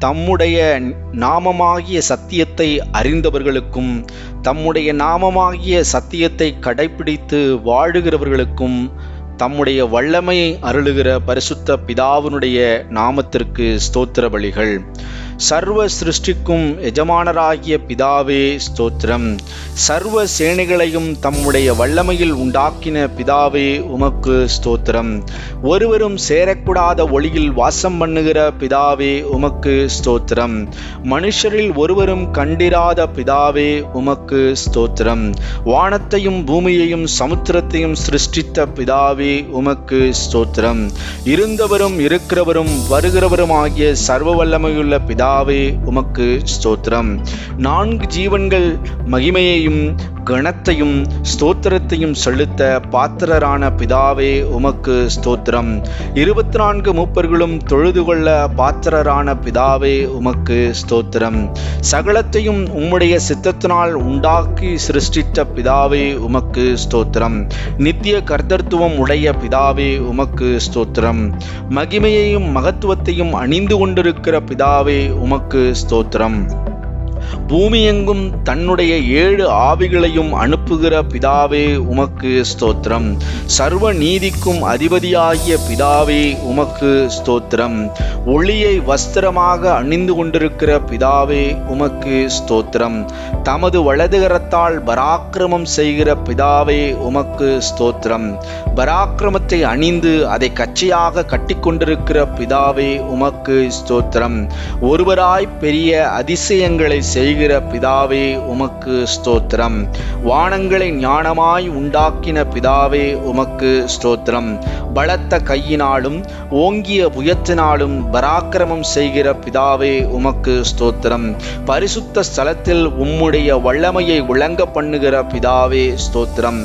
தம்முடைய நாமமாகிய சத்தியத்தை அறிந்தவர்களுக்கும் தம்முடைய நாமமாகிய சத்தியத்தை கடைப்பிடித்து வாழுகிறவர்களுக்கும் தம்முடைய வல்லமையை அருளுகிற பரிசுத்த பிதாவினுடைய நாமத்திற்கு ஸ்தோத்திர பலிகள். சர்வ சிருஷ்டிக்கும் எஜமானராகிய பிதாவே ஸ்தோத்திரம். சர்வ சேனைகளையும் தம்முடைய வல்லமையில் உண்டாக்கின பிதாவே உமக்கு ஸ்தோத்திரம். ஒருவரும் சேரக்கூடாத ஒளியில் வாசம் பண்ணுகிற பிதாவே உமக்கு ஸ்தோத்திரம். மனுஷரில் ஒருவரும் கண்டிராத பிதாவே உமக்கு ஸ்தோத்திரம். வானத்தையும் பூமியையும் சமுத்திரத்தையும் சிருஷ்டித்த பிதாவே உமக்கு ஸ்தோத்திரம். இருந்தவரும் இருக்கிறவரும் வருகிறவரும் ஆகிய சர்வ வல்லமையுள்ள பிதா கர்த்தாவே உமக்கு ஸ்தோத்திரம். நான்கு ஜீவன்கள் மகிமையையும் கணத்தையும் ஸ்தோத்திரத்தையும் செலுத்த பாத்திரரான பிதாவே உமக்கு ஸ்தோத்திரம். இருபத்தி நான்கு மூப்பர்களும் தொழுது கொள்ள பாத்திரரான பிதாவே உமக்கு ஸ்தோத்திரம். சகலத்தையும் உம்முடைய சித்தத்தினால் உண்டாக்கி சிருஷ்டித்த பிதாவே உமக்கு ஸ்தோத்திரம். நித்திய கர்த்தத்துவம் உடைய பிதாவே உமக்கு ஸ்தோத்திரம். மகிமையையும் மகத்துவத்தையும் அணிந்து கொண்டிருக்கிற பிதாவே உமக்கு ஸ்தோத்திரம். பூமியெங்கும் தன்னுடைய ஏழு ஆவிகளையும் அனுப்புகிற பிதாவே உமக்கு ஸ்தோத்திரம். சர்வ நீதிக்கும் அதிபதியாகிய பிதாவே உமக்கு ஸ்தோத்திரம். ஒளியை வஸ்திரமாக அணிந்து கொண்டிருக்கிற பிதாவே உமக்கு ஸ்தோத்திரம். தமது வலதுகரத்தால் பராக்கிரமம் செய்கிற பிதாவே உமக்கு ஸ்தோத்திரம். பராக்கிரமத்தை அணிந்து அதை கச்சையாக கட்டிக்கொண்டிருக்கிற பிதாவே உமக்கு ஸ்தோத்திரம். ஒருவராய் பெரிய அதிசயங்களை செய்கிற பிதாவே உமக்கு ஸ்தோத்திரம். வானங்களை ஞானமாய் உண்டாக்கின பிதாவே உமக்கு ஸ்தோத்திரம். பலத்த கையினாலும் ஓங்கிய புயத்தினாலும் பராக்கிரமம் செய்கிற பிதாவே உமக்கு ஸ்தோத்திரம். பரிசுத்த ஸ்தலத்தில் உம்முடைய வல்லமையை விளங்க பண்ணுகிற பிதாவே ஸ்தோத்திரம்.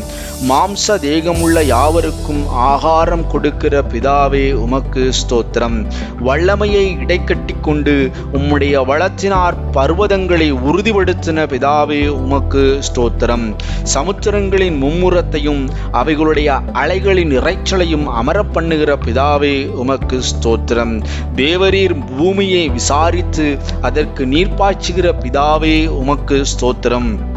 மாம்ச தேகமுள்ள யாவருக்கும் ஆகாரம் கொடுக்கிற பிதாவே உமக்கு ஸ்தோத்திரம். வல்லமையை இடைக்கட்டி கொண்டு உம்முடைய வளத்தினார் பர்வதங்கள் உறுதிப்படுத்தின பிதாவே உமக்கு ஸ்தோத்திரம். சமுத்திரங்களின் மும்முரத்தையும் அவைகளுடைய அலைகளின் இறைச்சலையும் அமர பண்ணுகிற பிதாவே உமக்கு ஸ்தோத்திரம். தேவரீர் பூமியை விசாரித்து அதற்கு நீர் பாய்ச்சுகிற பிதாவே உமக்கு ஸ்தோத்திரம்.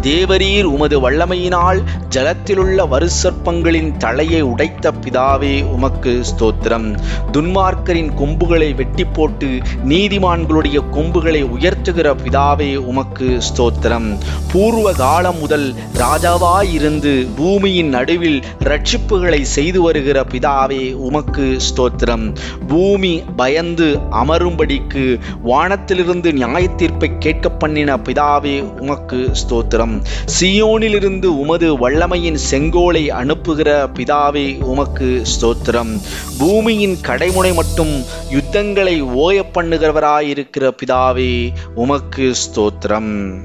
தேவரீர் உமது வல்லமையினால் ஜலத்திலுள்ள வருசற்பங்களின் தலையை உடைத்த பிதாவே உமக்கு ஸ்தோத்திரம். துன்மார்க்கரின் கொம்புகளை வெட்டி போட்டு நீதிமான்களுடைய கொம்புகளை உயர்த்துகிற பிதாவே உமக்கு ஸ்தோத்திரம். பூர்வ காலம் முதல் ராஜாவாயிருந்து பூமியின் நடுவில் ரட்சிப்புகளை செய்து வருகிற பிதாவே உமக்கு ஸ்தோத்திரம். பூமி பயந்து அமரும்படிக்கு வானத்திலிருந்து நியாயத்தீர்ப்பை கேட்க பண்ணின பிதாவே உமக்கு ஸ்தோத்திரம். சியோனிலிருந்து உமது வல்லமையின் செங்கோலை அனுப்புகிற பிதாவே உமக்கு ஸ்தோத்திரம். பூமியின் கடைமுனை மட்டும் யுத்தங்களை ஓய பண்ணுகிறவராயிருக்கிற பிதாவே உமக்கு ஸ்தோத்திரம்.